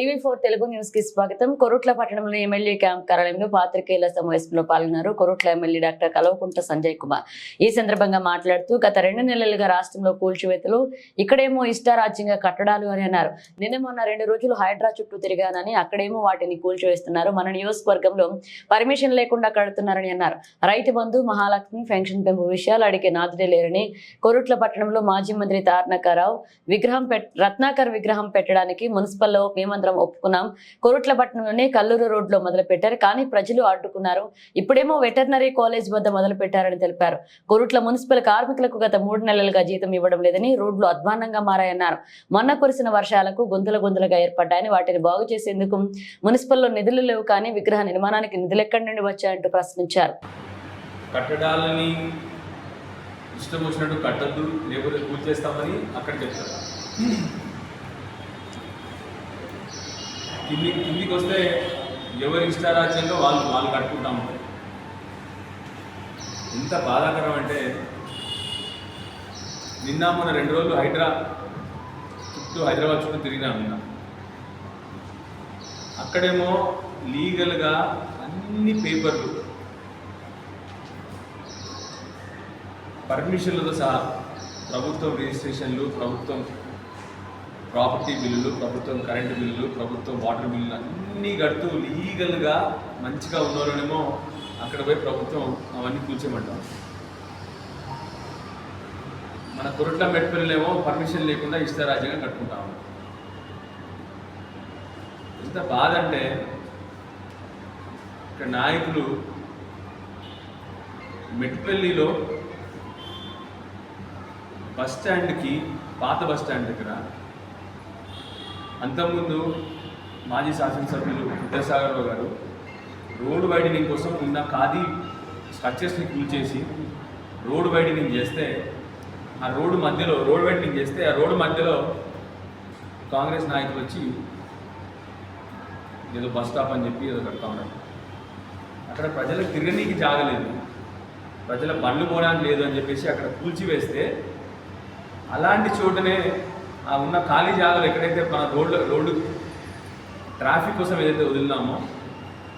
TV four Telugu న్యూస్కి స్వాగతం. కొరుట్ల పట్టణంలో ఎమ్మెల్యే క్యాంప్ కార్యాలయంలో పాత్రికేయుల సమావేశంలో పాల్గొన్నారు కొరుట్ల ఎమ్మెల్యే డాక్టర్ కలవకుంట సంజయ్ కుమార్. ఈ సందర్భంగా మాట్లాడుతూ గత రెండు నెలలుగా రాష్ట్రంలో కూల్చివేతలు ఇక్కడేమో ఇష్టారాజ్యంగా కట్టడాలు అని అన్నారు. నిన్న మొన్న రెండు రోజులు హైడ్రా చుట్టూ తిరిగానని అక్కడేమో వాటిని కూల్చివేస్తున్నారు. మన నియోజకవర్గంలో పర్మిషన్ లేకుండా కడుతున్నారని అన్నారు. రైతు బంధు మహాలక్ష్మి పెన్షన్ పెంపు విషయాలు అడిగే నాదుడే లేరని కొరుట్ల పట్టణంలో మాజీ మంత్రి తారనకారావు విగ్రహం పెట్ రత్నాకర్ విగ్రహం పెట్టడానికి మున్సిపల్లో మేమందరం ఒప్పుకున్నాం. కొరుట్ల పట్టణంలోనే కల్లూరు రోడ్లో మొదలుపెట్టారు. కానీ ప్రజలు అడ్డుకున్నారు ఇప్పుడేమో వెటర్నరీ కాలేజ్ వద్ద మొదలు పెట్టారని తెలిపారు. కొరుట్ల మున్సిపల్ కార్మికులకు గత మూడు నెలలుగా జీతం ఇవ్వడం లేదని రోడ్లు అధ్వానంగా మారాయన్నారు. మొన్న కురిసిన వర్షాలకు గుంతల గుంతలుగా ఏర్పడ్డాయని వాటిని బాగు చేసేందుకు మున్సిపల్లో నిధులు లేవు కానీ విగ్రహ నిర్మాణానికి నిధులు ఎక్కడి నుండి వచ్చాయంటూ ప్రశ్నించారు. కట్టడాలని ఇష్టం వచ్చినట్టు కట్టద్దు లేకపోతే పూజ చేస్తామని అక్కడ చెప్తారు కింది కిందికి వస్తే ఎవరి ఇష్టారాజ్యంగా వాళ్ళు వాళ్ళు కట్టుకుంటా. ఉంటారు ఎంత బాధాకరం అంటే నిన్న మొన్న రెండు రోజులు హైదరా చుట్టూ హైదరాబాద్ చుట్టూ తిరిగినా నిన్న. అక్కడేమో లీగల్గా అన్ని పేపర్లు పర్మిషన్లతో సహా ప్రభుత్వం రిజిస్ట్రేషన్లు ప్రభుత్వం ప్రాపర్టీ బిల్లులు ప్రభుత్వం కరెంటు బిల్లులు ప్రభుత్వం వాటర్ బిల్లులు అన్నీ కడుతూ లీగల్గా మంచిగా ఉన్నోళ్ళనేమో అక్కడ పోయి ప్రభుత్వం అవన్నీ కూర్చోమంటాం మన కొరట్ల మెట్పల్లిలేమో పర్మిషన్ లేకుండా ఇష్టారాజ్యంగా కట్టుకుంటాము ఎంత బాధ అంటే ఇక్కడ నాయకులు మెట్పల్లిలో బస్ స్టాండ్కి పాత బస్ స్టాండ్ దగ్గర అంతకుముందు మాజీ శాసనసభ్యులు విద్యాసాగర్రావు గారు రోడ్డు వైడనింగ్ కోసం ఉన్న ఖాదీ స్ట్రక్చర్స్ని కూల్చేసి రోడ్డు వైడనింగ్ చేస్తే ఆ రోడ్డు మధ్యలో రోడ్ వైడనింగ్ చేస్తే ఆ రోడ్డు మధ్యలో కాంగ్రెస్ నాయకులు వచ్చి ఏదో బస్ స్టాప్ అని చెప్పి ఏదో కడతా ఉన్నారు. అక్కడ ప్రజలకు తిరగనీకి జాగలేదు. ప్రజల బండ్లు పోవడానికి లేదు అని చెప్పేసి అక్కడ కూల్చివేస్తే అలాంటి చోటనే ఆ ఉన్న ఖాళీ జాగాలు ఎక్కడైతే మన రోడ్లు రోడ్డు ట్రాఫిక్ కోసం ఏదైతే వదిలినామో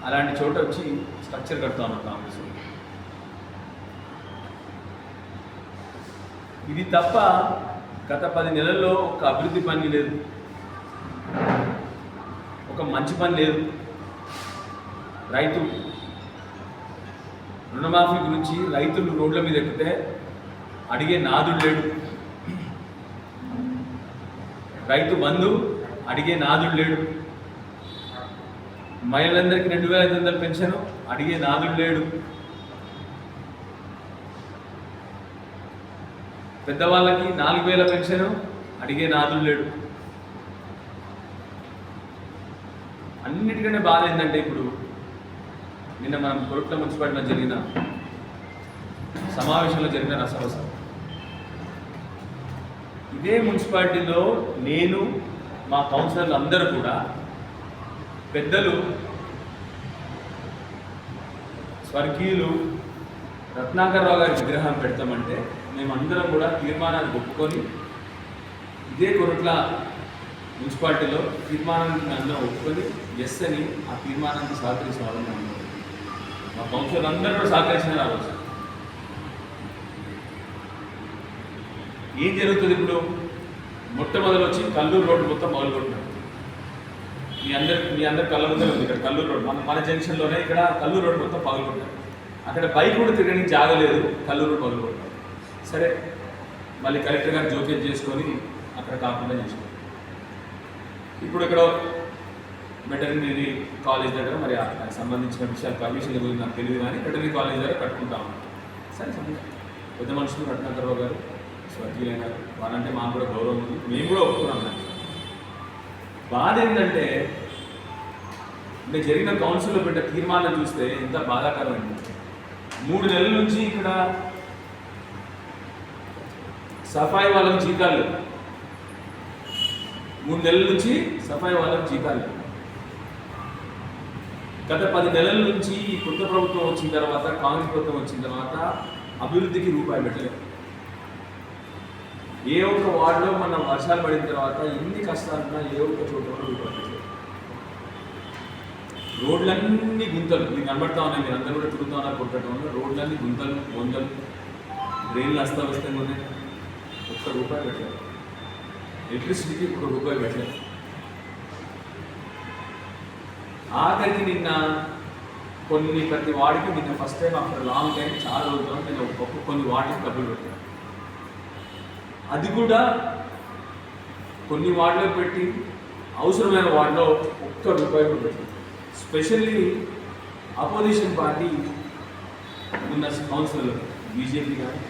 అలాంటి చోట వచ్చి స్ట్రక్చర్ కడతా ఉన్నాం కాంగ్రెస్ ఇది తప్ప గత పది నెలల్లో ఒక అభివృద్ధి పని లేదు. ఒక మంచి పని లేదు. రైతు రుణమాఫీ గురించి రైతులు రోడ్ల మీద ఎక్కితే అడిగే నాదుడు లేడు. రైతు బంధు అడిగే నాదుడు లేడు. మహిళలందరికీ రెండు వేల ఐదు వందల పెన్షన్ అడిగే నాదుడు లేడు. పెద్దవాళ్ళకి నాలుగు వేల పెన్షన్ అడిగే నాదుడు లేడు. అన్నిటికంటే బాధ ఏంటంటే ఇప్పుడు నిన్న మనం కొరుట్ల మున్సిపాలిటీలో జరిగిన సమావేశంలో జరిగిన రసవసం ఇదే మున్సిపాలిటీలో నేను మా కౌన్సిలర్లు అందరూ కూడా పెద్దలు స్వర్గీయులు రత్నాకర్రావు గారి విగ్రహం పెడతామంటే మేమందరం కూడా తీర్మానాన్ని ఒప్పుకొని ఇదే కొరట్ల మున్సిపాలిటీలో తీర్మానాన్ని అందరం ఒప్పుకొని ఎస్ అని ఆ తీర్మానానికి సహకరించిన వాళ్ళని మా కౌన్సిలర్ అందరూ కూడా సహకరించినారు ఆ రోజు. ఏం జరుగుతుంది ఇప్పుడు? మొట్టమొదలు వచ్చి కల్లూరు రోడ్డు మొత్తం మొదలుకొట్టినారు మీ అందరి మీ అందరి కళ్ళ ముందర ఉంది ఇక్కడ కల్లూరు రోడ్ మన మన జంక్షన్లోనే ఇక్కడ కల్లూరు రోడ్ మొత్తం పగలగొట్టారు అక్కడ బైక్ కూడా తిరగడానికి జాగలేదు కల్లూరు రోడ్ సరే మళ్ళీ కలెక్టర్ గారు జోక్యం చేసుకొని అక్కడ కాకుండా చేసుకున్నారు ఇప్పుడు ఇక్కడ వెటర్నరీ కాలేజ్ దగ్గర మరి దానికి సంబంధించిన విషయాలు పర్మిషన్ గురించి నాకు తెలియదు కానీ వెటర్నరీ కాలేజ్ దగ్గర కట్టుకుంటా ఉన్నాం సరే సరే పెద్ద మనుషులు రత్నాకర్రావు గారు స్వర్గీయులైన వాళ్ళంటే మాకు కూడా గౌరవం ఉంది. మేము కూడా ఒప్పుకున్నాం దాన్ని. బాధ ఏంటంటే అంటే జరిగిన కౌన్సిల్లో పెట్ట తీర్మానం చూస్తే ఎంత బాధాకరమైంది మూడు నెలల నుంచి ఇక్కడ సఫాయి వాళ్ళకి జీతాలు మూడు నెలల నుంచి సఫాయి వాళ్ళకి జీతాలు గత పది నెలల నుంచి ఈ కొత్త ప్రభుత్వం వచ్చిన తర్వాత కాంగ్రెస్ ప్రభుత్వం వచ్చిన తర్వాత అభివృద్ధికి రూపాయి పెట్టలేదు. ఏ ఒక్క వార్డులో మనం వర్షాలు పడిన తర్వాత ఎన్ని కష్టాలున్నా ఏ ఒక్క చోట పెట్టలేదు రోడ్లన్నీ గుంతలు. మీకు కనబడతా ఉన్నాయి మీరు అందరూ కూడా తిరుగుతా ఉన్నారు కొట్టడం రోడ్లన్నీ గుంతలు బొందలు డ్రైన్లు అస్తవ్యస్తంగా ఉన్నాయి. ఒక్క రూపాయి పెట్టలేదు. ఎలక్ట్రిసిటీకి ఒక్క రూపాయి పెట్టలేదు. ఆఖరికి నిన్న కొన్ని ప్రతి వాడికి నిన్న ఫస్ట్ టైం అక్కడ లాంగ్ టైం చాలా రోజులు నేను ఒక్కొక్క కొన్ని వాటికి డబ్బులు పెట్టాను. అది కూడా కొన్ని వాటిలో పెట్టి అవసరమైన వాటిలో ఒక్క రూపాయి కూడా పెట్టింది స్పెషల్లీ అపోజిషన్ పార్టీ ఉన్న కౌన్సిలర్ బీజేపీ కానీ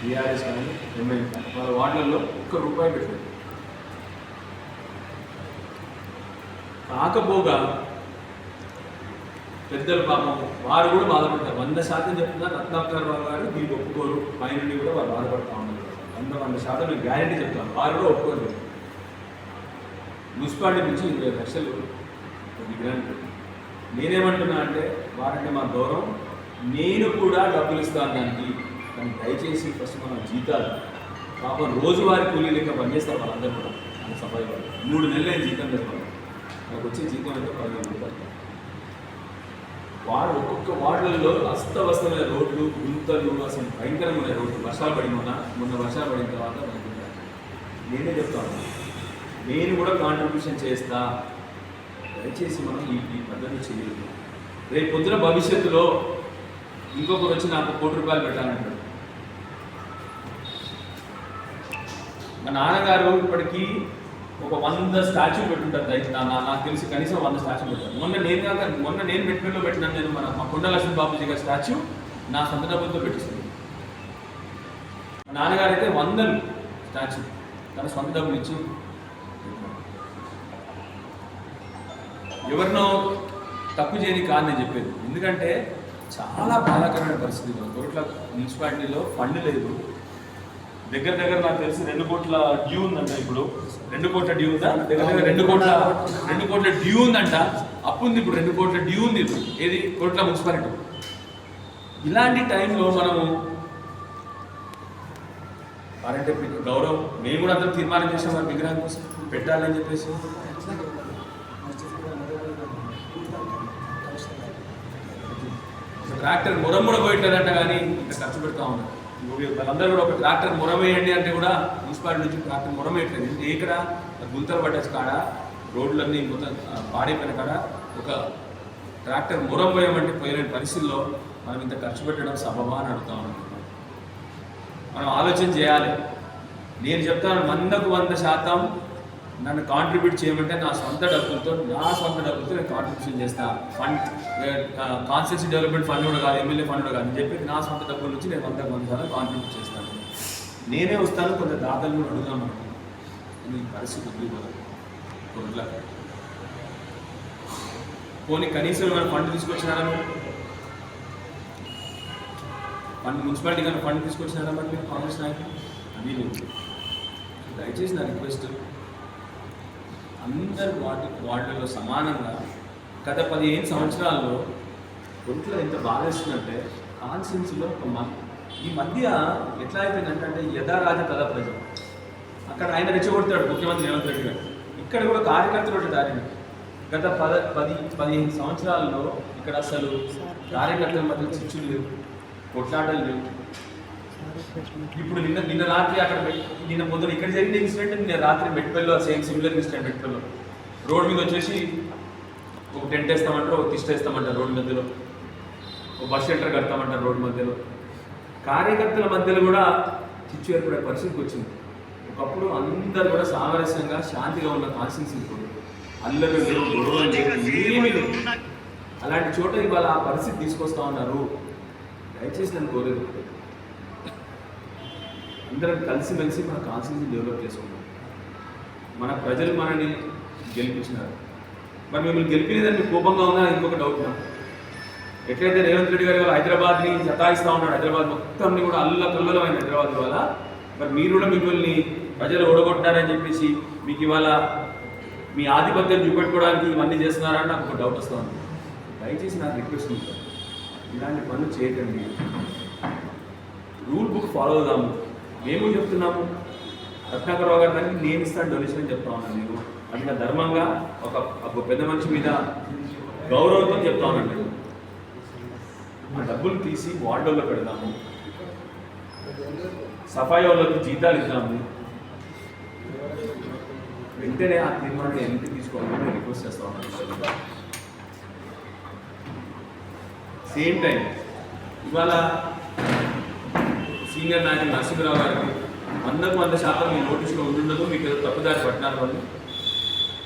టీఆర్ఎస్ కానీ ఎంఐఎం కానీ వాళ్ళ వార్డులలో ఒక్క రూపాయి పెట్టారు కాకపోగా పెద్దలు పాపం వారు కూడా బాధపడతారు. వంద శాతం చెప్తున్నా రత్నాకర్ రావు గారు దీనికి ఒప్పుకోరు. పైన కూడా వారు బాధపడతారు. వంద వంద శాతం నేను గ్యారంటీ చెప్తాను. వారు కూడా ఒప్పుకోరు మున్సిపాలిటీ నుంచి ఇరవై లక్షలు కొన్ని పెట్టారు. నేనేమంటున్నా అంటే వారంటే మా గౌరవం. నేను కూడా డబ్బులు ఇస్తాను దానికి. కానీ దయచేసి ఫస్ట్ మన జీతాలు. పాపం రోజువారీ కూలీ లెక్క పనిచేస్తారు వాళ్ళందరూ కూడా. మన సఫాయి వాళ్ళు. మూడు నెలలు జీతం చెప్పాలి నాకు వచ్చే జీతం అయితే పదిహేను రూపాయలు. వాడు ఒక్కొక్క వార్డులలో అస్తవస్తమైన రోడ్లు గుంతలు అసలు భయంకరమైన రోడ్లు వర్షాలు పడి మొన్న మొన్న వర్షాలు పడిన తర్వాత మనకి నేనే చెప్తాను నేను కూడా కాంట్రిబ్యూషన్ చేస్తా. దయచేసి మనం ఈ ఈ పద్ధతి చేయలేదు రేపు పొద్దున భవిష్యత్తులో ఇంకొకరు వచ్చి నాకు కోటి రూపాయలు పెట్టాలంటాడు. మా నాన్నగారు ఇప్పటికీ ఒక వంద స్టాచ్యూ పెట్టుంటారు నా- నాకు తెలిసి కనీసం వంద స్టాచ్యూ పెట్టారు మొన్న నేను కాక మొన్న నేను పెట్టుకులో పెట్టినాను నేను మన మా కొండ లక్ష్మీ బాబుజీ గారి స్టాచ్యూ నా సొంత డబ్బులతో పెట్టిస్తుంది. మా నాన్నగారు అయితే వందలు స్టాచ్యూ తన సొంత డబ్బులు ఇచ్చి ఎవరినో తప్పు చేయని కాదని చెప్పేది. ఎందుకంటే చాలా బాధాకరమైన పరిస్థితి. కోట్ల మున్సిపాలిటీలో ఫండ్ లేదు. దగ్గర దగ్గర నాకు తెలిసి రెండు కోట్ల డ్యూ ఉందంట ఇప్పుడు. రెండు కోట్ల డ్యూ ఉందా? దగ్గర దగ్గర రెండు కోట్ల రెండు కోట్ల డ్యూ ఉందంట. అప్పు ఉంది ఇప్పుడు రెండు కోట్ల డ్యూ ఉంది ఇప్పుడు. ఏది? కోట్ల మున్సిపాలిటీ. ఇలాంటి టైంలో మనము వారంటే గౌరవం మేము కూడా అందరం తీర్మానం చేసాం వారి విగ్రహం కోసం. పెట్టాలని చెప్పేసి. ట్రాక్టర్ మురమ్ముడ పోయిట్లేదంట కానీ ఇంత ఖర్చు పెడతా ఉన్నారు. ఇప్పుడు వాళ్ళందరూ కూడా ఒక ట్రాక్టర్ మురమేయండి అంటే కూడా మున్సిపాలిటీ నుంచి ట్రాక్టర్ మురమేయట్లేదు ఇది ఇక్కడ గుంతలు పట్టేసి కాడ రోడ్లన్నీ మొత్తం పాడైపోయిన కాడ ఒక ట్రాక్టర్ మురం పోయామంటే పోయలేని పరిస్థితుల్లో మనం ఇంత ఖర్చు పెట్టడం సబబా అని అడుగుతా మనం ఆలోచన చేయాలి. నేను చెప్తాను వందకు వంద శాతం నన్ను కాంట్రిబ్యూట్ చేయమంటే నా సొంత డబ్బులతో నా సొంత డబ్బులతో నేను కాంట్రిబ్యూషన్ చేస్తా. ఫండ్ కాన్స్టిట్యూన్సీ డెవలప్మెంట్ ఫండ్ కూడా కాదు ఎమ్మెల్యే ఫండ్ కూడా కాదు. అని చెప్పి నా సొంత డబ్బుల నుంచి నేను వంద వంద శాతం కాంట్రిబ్యూట్ చేస్తాను. నేనే వస్తాను కొంత దాతలు కూడా అడుగుదాం అనుకున్నాను పరిస్థితి ఉంది కదా పోనీ కనీసం ఏమైనా ఫండ్ తీసుకొచ్చినారా ఫండ్ మున్సిపాలిటీ కానీ ఫండ్ తీసుకొచ్చినారా మరి కాంగ్రెస్ నాయకులు? అది లేదు దయచేసి నా రిక్వెస్ట్ అందరు వాటి వార్డులలో సమానంగా గత పదిహేను సంవత్సరాల్లో ఒంట్లో ఎంత బాధేస్తుందంటే కాన్స్టిట్యున్సీలో ఒక మ ఈ మధ్య ఎట్లా అయిపోయిందంటే అంటే యథా రాజ తదా ప్రజ అక్కడ ఆయన రెచ్చగొడతాడు ముఖ్యమంత్రి రేవంత్ రెడ్డి గారు. ఇక్కడ కూడా కార్యకర్తలు ఒకటి గత పద పది పదిహేను సంవత్సరాల్లో ఇక్కడ అసలు కార్యకర్తల మధ్య చిచ్చులు లేవు కొట్లాటలు లేవు. ఇప్పుడు నిన్న నిన్న రాత్రి అక్కడ నిన్న పొద్దున ఇక్కడ జరిగిన ఇన్సిడెంట్ నిన్న రాత్రి మెట్పల్లో సేమ్ సిమిలర్ ఇన్సిడెంట్ మెట్పల్లో రోడ్ మీద వచ్చేసి ఒక టెంట్ వేస్తామంటారు ఒక తిష్ట వేస్తామంటారు రోడ్ మధ్యలో. ఒక బస్ షెల్టర్ కడతామంటారు రోడ్ మధ్యలో. కార్యకర్తల మధ్యలో కూడా చిచ్చు ఏర్పడే పరిస్థితికి వచ్చింది. ఒకప్పుడు అందరు కూడా సామరస్యంగా శాంతిగా ఉన్న కాన్స్టిట్యూన్సీ ఇప్పుడు అల్లరి లేవు గొడవలు అలాంటి చోట ఇవాళ ఆ పరిస్థితి తీసుకొస్తా ఉన్నారు. దయచేసి నేను కోరేది అందరం కలిసిమెలిసి మన కాన్స్టిట్యూన్సీ డెవలప్ చేసుకుంటాం మన ప్రజలు మనని గెలిపించినారు. మరి మిమ్మల్ని గెలిపినదని కోపంగా ఉందా? ఇంకొక డౌట్ నాకు ఎట్లయితే రేవంత్ రెడ్డి గారు హైదరాబాద్ని సతాయిస్తూ ఉన్నాడు హైదరాబాద్ మొత్తంని కూడా అల్ల కల్లలమైన హైదరాబాద్ వల్ల మరి మీరు కూడా మిమ్మల్ని ప్రజలు ఓడగొట్టారని చెప్పేసి మీకు ఇవాళ మీ ఆధిపత్యం చూపెట్టుకోవడానికి ఇవన్నీ చేస్తున్నారని నాకు ఒక డౌట్ వస్తూ ఉంది దయచేసి నాకు రిక్వెస్ట్ ఉంటుంది ఇలాంటి పనులు చేయకండి. రూల్ బుక్ ఫాలో అవుదాము మేము చెప్తున్నాము? రత్నాకరరావు గారు దానికి నేను ఇస్తాను డొనేషన్ అని చెప్తా ఉన్నాను నేను. అది ధర్మంగా ఒక ఒక పెద్ద మనిషి మీద గౌరవంతో చెప్తా ఉన్నాను ఆ డబ్బులు తీసి వార్డులో పెడదాము. సఫాయి వాళ్ళకి జీతాలు ఇద్దాము. వెంటనే ఆ తీర్మానాన్ని ఎందుకు తీసుకోవాలని రిక్వెస్ట్ చేస్తా ఉన్నాను. సేమ్ టైం ఇవాళ సీనియర్ నాయకులు నరసింహరావు గారికి వందకు వంద శాతం మీ నోటీసులో ఉండుండదు మీకు ఏదో తప్పుదారి పట్టినారు వాళ్ళు.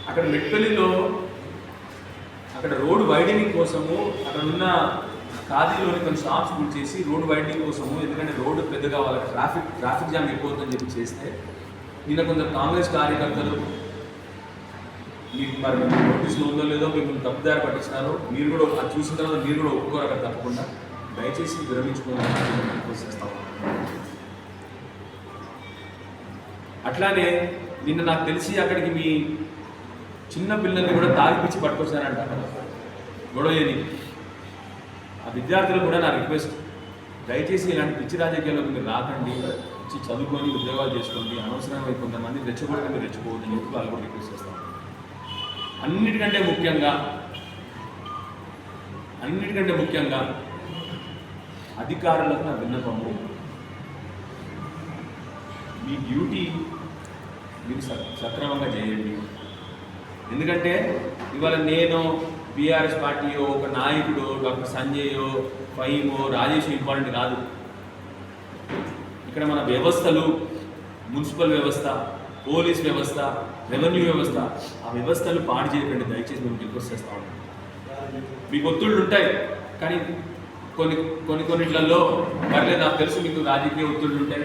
అక్కడ మెట్పల్లిలో అక్కడ రోడ్ వైడనింగ్ కోసము అక్కడ ఉన్న ఖాదీలోని కొన్ని షాప్స్ బుక్ చేసి రోడ్ వైడనింగ్ కోసము ఎందుకంటే రోడ్డు పెద్దగా వాళ్ళకి ట్రాఫిక్ ట్రాఫిక్ జామ్ ఎక్కువ చెప్పి చేస్తే నిన్న కొందరు కాంగ్రెస్ కార్యకర్తలు మీకు మరి నోటీసులు ఉందో లేదో మిమ్మల్ని తప్పుదారి పట్టించినారో మీరు కూడా అది చూసిన తర్వాత మీరు కూడా ఒప్పుకోరు అక్కడ తప్పకుండా. దయచేసి విరమించుకోవాలని రిక్వెస్ట్ అట్లానే నిన్న నాకు తెలిసి అక్కడికి మీ చిన్న పిల్లల్ని కూడా తాగిపిచ్చి పట్టుకొచ్చారంట గొడవ ఆ విద్యార్థులు కూడా నా రిక్వెస్ట్ దయచేసి ఇలాంటి పిచ్చి రాజకీయాల్లోకి మీరు రాకండి. వచ్చి చదువుకొని ఉద్యోగాలు చేసుకోండి. అనవసరమై కొంతమంది రెచ్చగొడితే మీరు రెచ్చిపోవద్దని చెప్పి వాళ్ళు కూడా రిక్వెస్ట్ చేస్తాం అన్నిటికంటే ముఖ్యంగా అన్నిటికంటే ముఖ్యంగా అధికారులకు నా విన్నపము మీ డ్యూటీ మీరు స- సక్రమంగా చేయండి. ఎందుకంటే ఇవాళ నేను బీఆర్ఎస్ పార్టీయో ఒక నాయకుడు డాక్టర్ సంజయో ఫైమో రాజేష్ ఇంపార్టెంట్ కాదు. ఇక్కడ మన వ్యవస్థలు మున్సిపల్ వ్యవస్థ పోలీస్ వ్యవస్థ రెవెన్యూ వ్యవస్థ ఆ వ్యవస్థలు పాడు చేయకండి. దయచేసి మేము రిక్వెస్ట్ చేస్తా ఉన్నాం. మీకు ఒత్తిళ్ళు ఉంటాయి కానీ కొన్ని కొన్ని కొన్నిట్లలో మరలే నాకు తెలుసు మీకు రాజకీయ ఒత్తిళ్ళు ఉంటాయి.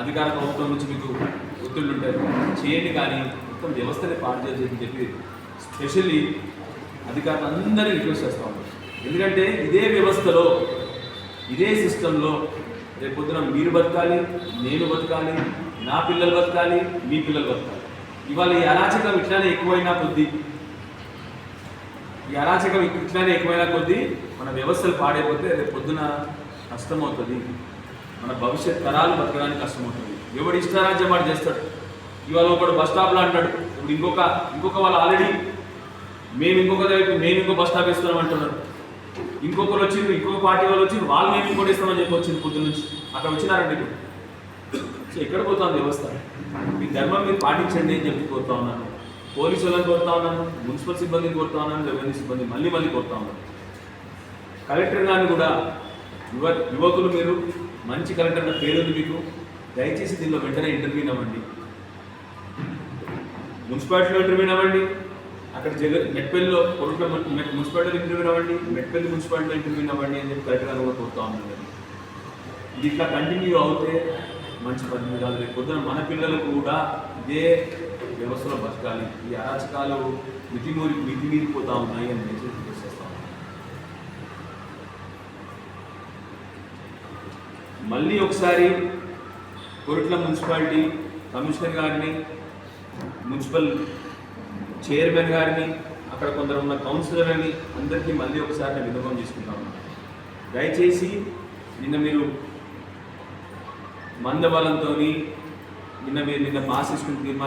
అధికార ప్రభుత్వం నుంచి మీకు ఒత్తిళ్ళు ఉంటాయి. చేయండి కానీ మొత్తం వ్యవస్థనే పాటు చేసేది చెప్పి స్పెషల్లీ అధికారులు అందరినీ రిక్వెస్ట్ చేస్తా ఉన్నాం ఎందుకంటే ఇదే వ్యవస్థలో ఇదే సిస్టంలో రేపు పొద్దున మీరు బతకాలి నేను బతకాలి నా పిల్లలు బతకాలి మీ పిల్లలు బతకాలి. ఇవాళ ఈ అరాచకం ఇట్లానే ఎక్కువైనా కొద్దీ ఈ అరాచకం ఇట్లానే ఎక్కువైనా కొద్దీ మన వ్యవస్థలు పాడైపోతే రేపు పొద్దున కష్టమవుతుంది. మన భవిష్యత్ తరాలు బతకడానికి కష్టమవుతుంది. ఎవడు ఇష్టారాజ్యం వాడు చేస్తాడు. ఇవాళ ఒకడు బస్ స్టాప్లో అంటాడు ఇప్పుడు ఇంకొక ఇంకొక వాళ్ళు ఆల్రెడీ మేము ఇంకొక వైపు మేము ఇంకో బస్ స్టాప్ ఇస్తున్నాం అంటున్నారు ఇంకొకరు వచ్చింది ఇంకొక పార్టీ వాళ్ళు వచ్చి వాళ్ళు మేము ఇంకోటి ఇస్తామని చెప్పి వచ్చింది పొద్దున్న నుంచి. అక్కడ వచ్చినారండి ఇప్పుడు సో ఎక్కడ పోతుంది వ్యవస్థ? మీ ధర్మం మీరు పాటించండి అని చెప్పి కోరుతా ఉన్నాను. పోలీసు వాళ్ళని కోరుతా ఉన్నాను మున్సిపల్ సిబ్బందిని కోరుతా ఉన్నాను రెవెన్యూ సిబ్బంది మళ్ళీ మళ్ళీ కోరుతా ఉన్నాను. కలెక్టర్ గారిని కూడా యువ యువకులు మీరు మంచి కలెక్టర్ అన్న పేరు మీకు. దయచేసి దీనిలో వెంటనే ఇంటర్వ్యూ అవ్వండి. మున్సిపాలిటీలో ఇంటర్వ్యూ అవ్వండి. అక్కడ జగ మెట్పల్లిలో కొరట్లో మున్సిపాలిటీలో ఇంటర్వ్యూ అవ్వండి. మెట్పల్లి మున్సిపాలిటీలో ఇంటర్వ్యూ అవ్వండి అని చెప్పి కలెక్టర్ గారు కూడా కోరుతా ఉన్నాను. ఇది ఇట్లా కంటిన్యూ అవుతే మంచి పద్ధతి కాదు. రేపు పొద్దున మన పిల్లలకు కూడా ఇదే వ్యవస్థలో బతకాలి ఈ అరాచకాలు మితిమూరి మితిమీరిపోతూ ఉన్నాయి అని నేను రిక్వెస్ట్ మళ్ళీ ఒకసారి కొరిట్ల మున్సిపాలిటీ కమిషనర్ గారిని మున్సిపల్ చైర్మన్ గారిని అక్కడ కొందరు ఉన్న కౌన్సిలర్ని అందరికీ మళ్ళీ ఒకసారి నేను విన్నపం చేసుకుంటాను దయచేసి నిన్న మీరు మందబలంతో నిన్న మీరు నిన్న పాస్ తీర్మానం